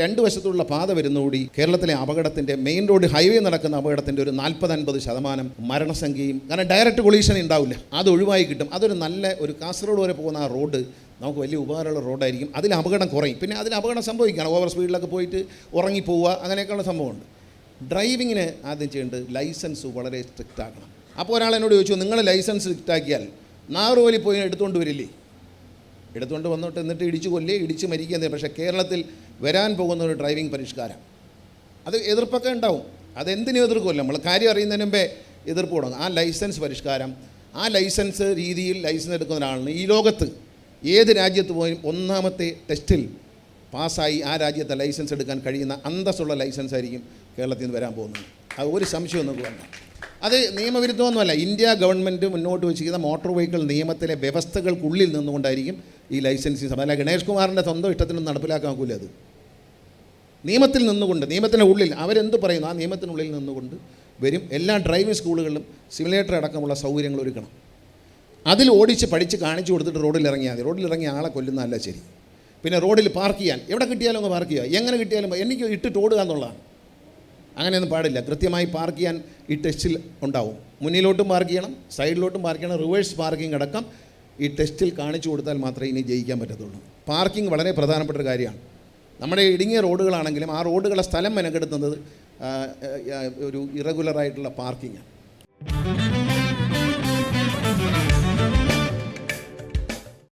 രണ്ട് വശത്തുള്ള പാത വരുന്നുകൂടി കേരളത്തിലെ അപകടത്തിന്റെ മെയിൻ റോഡ് ഹൈവേ നടക്കുന്ന അപകടത്തിന്റെ ഒരു നാൽപ്പത് അൻപത് ശതമാനം മരണസംഖ്യയും കാരണം ഡയറക്റ്റ് കൊളീഷൻ ഉണ്ടാവില്ല. അത് ഒഴിവായി കിട്ടും. അതൊരു നല്ല ഒരു കാസർഗോഡ് വരെ പോകുന്ന ആ റോഡ് നമുക്ക് വലിയ ഉപകാരമുള്ള റോഡായിരിക്കും അതിൽ അപകടം കുറയും. പിന്നെ അതിൽ അപകടം സംഭവിക്കുകയാണ് ഓവർ സ്പീഡിലൊക്കെ പോയിട്ട് ഉറങ്ങിപ്പോവുക അങ്ങനെയൊക്കെയുള്ള സംഭവമുണ്ട്. ഡ്രൈവിങ്ങിന് ആദ്യം ചെയ്യേണ്ടത് ലൈസൻസ് വളരെ സ്ട്രിക്റ്റ് ആക്കണം. അപ്പോൾ ഒരാൾ എന്നോട് ചോദിച്ചു നിങ്ങൾ ലൈസൻസ് സ്ട്രിക്റ്റ് ആക്കിയാൽ നാറുവലി പോയി എടുത്തുകൊണ്ട് വരില്ലേ? എടുത്തുകൊണ്ട് വന്നിട്ട് എന്നിട്ട് ഇടിച്ചു കൊല്ലേ ഇടിച്ച് മരിക്കുക പക്ഷേ കേരളത്തിൽ വരാൻ പോകുന്ന ഒരു ഡ്രൈവിംഗ് പരിഷ്കാരം. അത് എതിർപ്പൊക്കെ ഉണ്ടാവും. അതെന്തിനും എതിർക്കുമല്ലോ. നമ്മൾ കാര്യം അറിയുന്നതിന് മുമ്പേ എതിർപ്പ് തുടങ്ങും ആ ലൈസൻസ് പരിഷ്കാരം ആ ലൈസൻസ് രീതിയിൽ ലൈസൻസ് എടുക്കുന്ന ഒരാളിന് ഈ ലോകത്ത്. ഏത് രാജ്യത്ത് പോയും ഒന്നാമത്തെ ടെസ്റ്റിൽ പാസ്സായി ആ രാജ്യത്തെ ലൈസൻസ് എടുക്കാൻ കഴിയുന്ന അന്തസ്സുള്ള ലൈസൻസ് ആയിരിക്കും കേരളത്തിൽ നിന്ന് വരാൻ പോകുന്നത്. അത് ഒരു സംശയമൊന്നും വേണ്ട. അത് നിയമവിരുദ്ധമൊന്നുമല്ല. ഇന്ത്യ ഗവൺമെന്റ് മുന്നോട്ട് വെച്ചിരിക്കുന്ന മോട്ടോർ വെഹിക്കിൾ നിയമത്തിലെ വ്യവസ്ഥകൾക്കുള്ളിൽ നിന്നുകൊണ്ടായിരിക്കും ഈ ലൈസൻസിങ് സമയം അല്ല ഗണേഷ് കുമാറിന്റെ സ്വന്തം ഇഷ്ടത്തിനൊന്നും നടപ്പിലാക്കാൻ ഒക്കില്ല അത്. നിയമത്തിൽ നിന്നുകൊണ്ട് നിയമത്തിന്റെ ഉള്ളിൽ അവരെന്ത് പറയുന്നു? ആ നിയമത്തിനുള്ളിൽ നിന്നുകൊണ്ട് വരും. എല്ലാ ഡ്രൈവിംഗ് സ്കൂളുകളിലും സിമുലേറ്റർ അടക്കമുള്ള സൗകര്യങ്ങൾ ഒരുക്കണം. അതിൽ ഓടിച്ച് പഠിച്ച് കാണിച്ചു കൊടുത്തിട്ട് റോഡിൽ ഇറങ്ങിയാൽ മതി. റോഡിൽ ഇറങ്ങിയ ആളെ കൊല്ലുന്നതല്ല ശരി. പിന്നെ റോഡിൽ പാർക്ക് ചെയ്യാൻ. എവിടെ കിട്ടിയാലും അങ്ങ് പാർക്ക് ചെയ്യുക. എങ്ങനെ കിട്ടിയാലും എനിക്ക് ഇട്ടിട്ട് ഓടുക എന്നുള്ളതാണ്. അങ്ങനെയൊന്നും പാടില്ല. കൃത്യമായി പാർക്ക് ചെയ്യാൻ ഈ ടെസ്റ്റിൽ ഉണ്ടാവും. മുന്നിലോട്ടും പാർക്ക് ചെയ്യണം. സൈഡിലോട്ടും പാർക്ക് ചെയ്യണം. റിവേഴ്സ് പാർക്കിംഗ് അടക്കം ഈ ടെസ്റ്റിൽ കാണിച്ചു കൊടുത്താൽ മാത്രമേ ഇനി ജയിക്കാൻ പറ്റത്തുള്ളൂ. പാർക്കിംഗ് വളരെ പ്രധാനപ്പെട്ട ഒരു കാര്യമാണ്. നമ്മുടെ ഇടുങ്ങിയ റോഡുകളാണെങ്കിലും ആ റോഡുകളെ സ്ഥലം മെനക്കെടുത്തുന്നത് ഒരു ഇറഗുലറായിട്ടുള്ള പാർക്കിങ്ങാണ്.